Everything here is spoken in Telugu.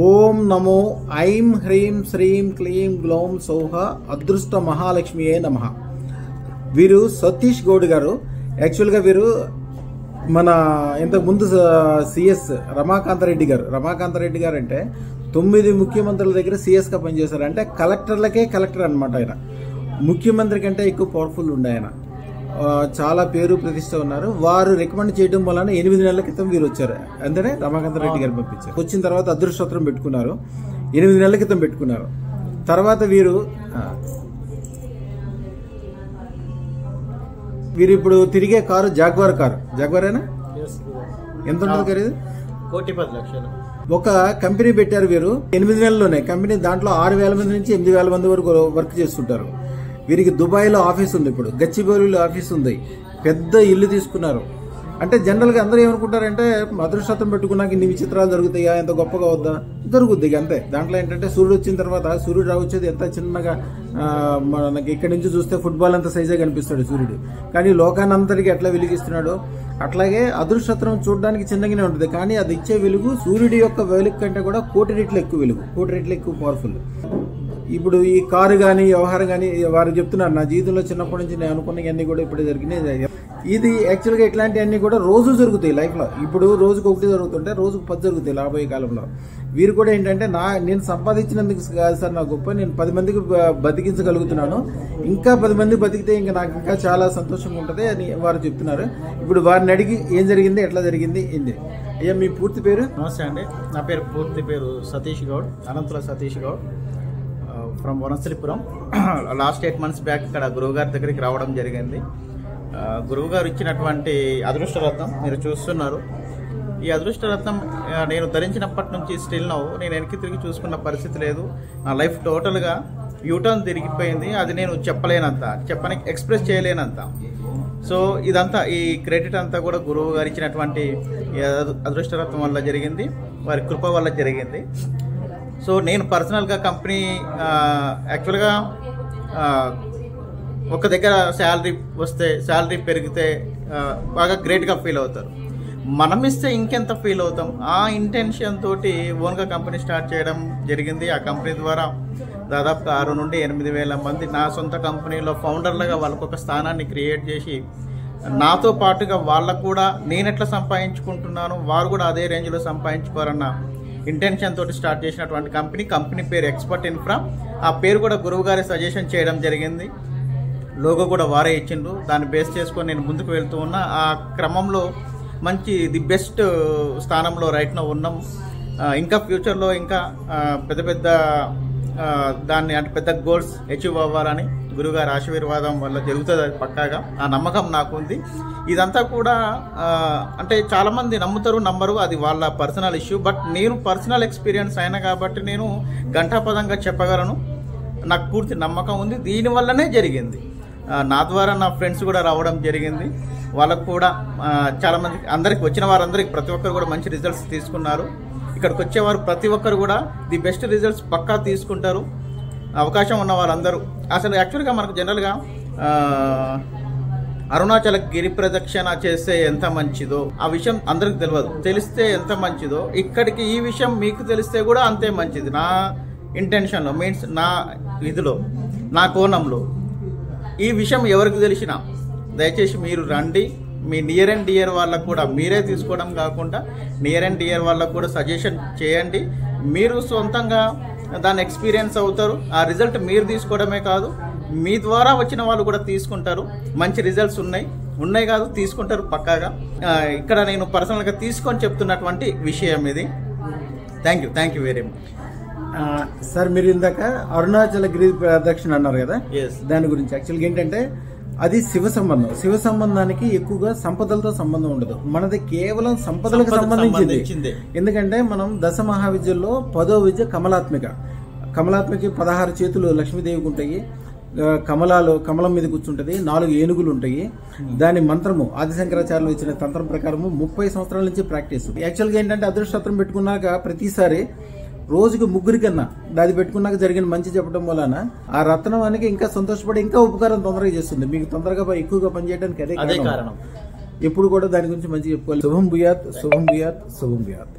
ఓం నమో ఐం హ్రీం శ్రీం క్లీం గ్లౌం సౌహ అదృష్ట మహాలక్ష్మియే నమ. వీరు సతీష్ గౌడ్ గారు. యాక్చువల్గా వీరు మన ఇంతకు ముందు సిఎస్ రమాకాంతరెడ్డి గారు. రమాకాంతరెడ్డి గారు అంటే తొమ్మిది ముఖ్యమంత్రుల దగ్గర సిఎస్గా పనిచేశారు. అంటే కలెక్టర్లకే కలెక్టర్ అనమాట ఆయన. ముఖ్యమంత్రి కంటే ఎక్కువ పవర్ఫుల్ ఉండే ఆయన. చాలా పేరు ప్రతిష్ట ఉన్నారు. వారు రికమెండ్ చేయడం వలన ఎనిమిది నెలల క్రితం వీరు వచ్చారు. అందుకనే రమాకాంత రెడ్డి గారు పంపించారు. వచ్చిన తర్వాత అదృష్టోత్తరం పెట్టుకున్నారు. ఎనిమిది నెలల క్రితం పెట్టుకున్నారు. తర్వాత వీరు వీరు ఇప్పుడు తిరిగే కారు జాగ్వార్ కారు. జాగ్వారేనా ఎంత ఉంటుంది ఖరీదు? కోటి పది లక్షలు. ఒక కంపెనీ పెట్టారు వీరు. ఎనిమిది నెలల్లోనే. కంపెనీ దాంట్లో ఆరు వేల మంది నుంచి ఎనిమిది వేల మంది వరకు వర్క్ చేస్తుంటారు. వీరికి దుబాయ్లో ఆఫీస్ ఉంది ఇప్పుడు. గచ్చిబౌలిలో ఆఫీస్ ఉంది. పెద్ద ఇల్లు తీసుకున్నారు. అంటే జనరల్గా అందరూ ఏమనుకుంటారంటే అదృష్టం పెట్టుకున్నాక ఇన్ని విచిత్రాలు జరుగుతాయా? ఎంత గొప్పగా వద్దా? జరుగుద్ది అంతే. దాంట్లో ఏంటంటే సూర్యుడు వచ్చిన తర్వాత సూర్యుడు వచ్చేది ఎంత చిన్నగా మనకి ఇక్కడి నుంచి చూస్తే ఫుట్బాల్ అంత సైజే కనిపిస్తాడు సూర్యుడు. కానీ లోకానంతరికి ఎట్లా వెలిగిస్తున్నాడో అట్లాగే అదృష్టత్రం చూడడానికి చిన్నగానే ఉంటుంది. కానీ అది ఇచ్చే వెలుగు సూర్యుడి యొక్క వెలుగు కంటే కూడా కోటి రెట్లు ఎక్కువ వెలుగు. కోటి రెట్లు ఎక్కువ పవర్ఫుల్ ఇప్పుడు ఈ కారు కానీ వ్యవహారం కానీ వారు చెప్తున్నారు నా జీవితంలో చిన్నప్పటి నుంచి నేను అనుకున్నవన్నీ కూడా ఇప్పుడు జరిగినాయి. ఇది యాక్చువల్గా ఇట్లాంటివన్నీ కూడా రోజు జరుగుతాయి లైఫ్లో ఇప్పుడు రోజుకు ఒకటి జరుగుతుంటే రోజుకు పది జరుగుతాయి రాబోయే కాలంలో. వీరు కూడా ఏంటంటే నా నేను సంపాదించినందుకు కాదు సార్ నా గొప్ప నేను పది మందికి బతికించగలుగుతున్నాను. ఇంకా పది మంది బతికితే ఇంకా నాకు ఇంకా చాలా సంతోషంగా ఉంటుంది అని వారు చెప్తున్నారు. ఇప్పుడు వారిని అడిగి ఏం జరిగింది ఎట్లా జరిగింది ఏంది? అయ్యా మీ పూర్తి పేరు? నమస్తే అండి. నా పేరు పూర్తి పేరు Satish Goud Ananthula Satish Goud. From Vanasripuram last eight months back ఇక్కడ గురువుగారి దగ్గరికి రావడం జరిగింది. గురువు గురువుగారు ఇచ్చినటువంటి అదృష్టరత్నం మీరు చూస్తున్నారు. ఈ అదృష్టరత్నం నేను ధరించినప్పటి నుంచి స్టిల్ నవ్వు నేను వెనక్కి తిరిగి చూసుకున్న పరిస్థితి లేదు. నా లైఫ్ టోటల్గా యూటర్న్ తిరిగిపోయింది. అది నేను చెప్పలేనంత చెప్పని ఎక్స్ప్రెస్ చేయలేనంత. సో ఇదంతా ఈ క్రెడిట్ అంతా కూడా గురువు గారు ఇచ్చినటువంటి ఈ అదృష్టరత్నం వల్ల జరిగింది. వారి కృప వల్ల జరిగింది. సో నేను పర్సనల్గా కంపెనీ యాక్చువల్గా ఒక దగ్గర శాలరీ వస్తే శాలరీ పెరిగితే బాగా గ్రేట్గా ఫీల్ అవుతారు. మనం ఇస్తే ఇంకెంత ఫీల్ అవుతాం? ఆ ఇంటెన్షన్ తోటి ఓన్గా కంపెనీ స్టార్ట్ చేయడం జరిగింది. ఆ కంపెనీ ద్వారా దాదాపు ఆరు నుండి ఎనిమిది వేల మంది నా సొంత కంపెనీలో ఫౌండర్లుగా వాళ్ళకు ఒక స్థానాన్ని క్రియేట్ చేసి నాతో పాటుగా వాళ్ళకు కూడా నేను ఎట్లా సంపాదించుకుంటున్నాను వారు కూడా అదే రేంజ్లో సంపాదించుకోరన్న ఇంటెన్షన్ తోటి స్టార్ట్ చేసినటువంటి కంపెనీ కంపెనీ పేరు ఎక్స్పర్ట్ ఇన్ఫ్రా ఆ పేరు కూడా గురువు గారి సజెషన్ చేయడం జరిగింది. లోగో కూడా వారే ఇచ్చిండ్రు. దాన్ని బేస్ చేసుకొని నేను ముందుకు వెళ్తూ ఉన్నా. ఆ క్రమంలో మంచి ది బెస్ట్ స్థానంలో రైట్నో ఉన్నాం. ఇంకా ఫ్యూచర్లో ఇంకా పెద్ద పెద్ద దాన్ని అంటే పెద్ద గోల్స్ అచీవ్ అవ్వాలని గురుగారి ఆశీర్వాదం వల్ల జరుగుతుంది అది పక్కాగా. ఆ నమ్మకం నాకు ఉంది. ఇదంతా కూడా అంటే చాలామంది నమ్ముతారు నమ్మరు. అది వాళ్ళ పర్సనల్ ఇష్యూ. బట్ నేను పర్సనల్ ఎక్స్పీరియన్స్ అయినా కాబట్టి నేను ఘంటాపదంగా చెప్పగలను. నాకు పూర్తి నమ్మకం ఉంది. దీనివల్లనే జరిగింది. నా ద్వారా నా ఫ్రెండ్స్ కూడా రావడం జరిగింది. వాళ్ళకు కూడా చాలామంది అందరికి వచ్చిన వారందరికి ప్రతి ఒక్కరు కూడా మంచి రిజల్ట్స్ తీసుకున్నారు. ఇక్కడికి వచ్చేవారు ప్రతి ఒక్కరు కూడా ది బెస్ట్ రిజల్ట్స్ పక్కా తీసుకుంటారు. అవకాశం ఉన్న వాళ్ళందరూ. అసలు యాక్చువల్గా మనకు జనరల్గా అరుణాచల గిరి ప్రదక్షిణ చేస్తే ఎంత మంచిదో ఆ విషయం అందరికి తెలియదు తెలిస్తే ఎంత మంచిదో ఇక్కడికి ఈ విషయం మీకు తెలిస్తే కూడా అంతే మంచిది. నా ఇంటెన్షన్లో మీన్స్ నా ఇదిలో నా కోణంలో. ఈ విషయం ఎవరికి తెలిసినా దయచేసి మీరు రండి. మీ నియర్ అండ్ డియర్ వాళ్ళకు కూడా మీరే తీసుకోవడం కాకుండా నియర్ అండ్ డియర్ వాళ్ళకు కూడా సజెషన్ చేయండి. మీరు సొంతంగా దాన్ని ఎక్స్పీరియన్స్ అవుతారు. ఆ రిజల్ట్ మీరు తీసుకోవడమే కాదు మీ ద్వారా వచ్చిన వాళ్ళు కూడా తీసుకుంటారు. మంచి రిజల్ట్స్ ఉన్నాయి. ఉన్నాయి కాదు తీసుకుంటారు పక్కాగా. ఇక్కడ నేను పర్సనల్గా తీసుకొని చెప్తున్నటువంటి విషయం ఇది. Thank you thank you very much sir మీరు ఇందాక అరుణాచల గిరి ప్రదక్షిణ అన్నారు కదా? దాని గురించి. యాక్చువల్గా ఏంటంటే అది శివ సంబంధం. శివ సంబంధానికి ఎక్కువగా సంపదలతో సంబంధం ఉండదు. మనది కేవలం సంపదలకు సంబంధించింది. ఎందుకంటే మనం దశ మహావిద్యల్లో పదో విద్య కమలాత్మిక. కమలాత్మిక పదహారు చేతులు లక్ష్మీదేవికి ఉంటాయి. కమలాలు కమలం మీద కూర్చుంటది. నాలుగు ఏనుగులు ఉంటాయి. దాని మంత్రము ఆదిశంకరాచార్యులు ఇచ్చిన తంత్రం ప్రకారము ముప్పై సంవత్సరాల నుంచి ప్రాక్టీస్. యాక్చువల్గా ఏంటంటే అదృష్టత్రం పెట్టుకున్నాక ప్రతిసారి రోజుకు ముగ్గురి కన్నా అది పెట్టుకున్నాక జరిగిన మంచి చెప్పడం వలన ఆ రత్నవానికి ఇంకా సంతోషపడి ఇంకా ఉపకారం తొందరగా చేస్తుంది. మీకు తొందరగా ఎక్కువగా పనిచేయడానికి అదే కారణం. ఎప్పుడు కూడా దాని గురించి మంచి చెప్పుకోవాలి. శుభం భూయాత్ శుభం భూయాత్ శుభం భూయాత్.